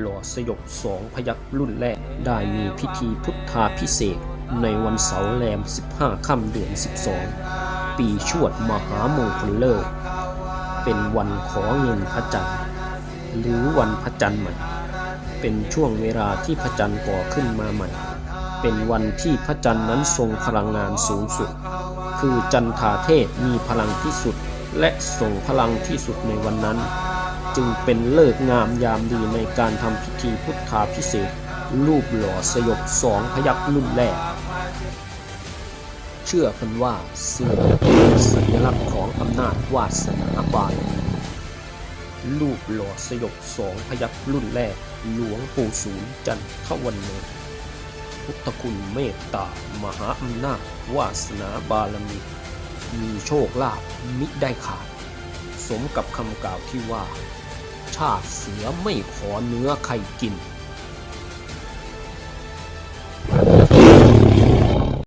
หล่อสยบสองพยักรุ่นแรก ได้มีพิธีพุทธาพิเศษในวันเสาร์แรม 15 ค่ำเดือน 12 ปีชวดมหามงคลเลิกเป็นวันขอเงินพระจันทร์หรือวันพระจันทร์ใหม่ เป็นช่วงเวลาที่พระจันทร์ก่อขึ้นมาใหม่ เป็นวันที่พระจันทร์นั้นทรงพลังงานสูงสุด คือจันทาเทพมีพลังที่สุดและส่งพลังที่สุดในวันนั้น จึงเป็นเลิกงามยามดีในการทำพิธีพุทธาพิเศษรูปหล่อสยบสองพยักรุ่นแรก เชื่อกันว่าเสือเป็นสัญลักษณ์ของอำนาจวาสนาบารมีรูปหล่อสยบสองพยักรุ่นแรก หลวงปู่ศูนย์จันทวันโนพุทธคุณเมตตามหาอำนาจวาสนาบารมี มีโชคลาภมิได้ขาด สมกับคำกล่าวที่ว่า ชาติเสือไม่ขอเนื้อใครกิน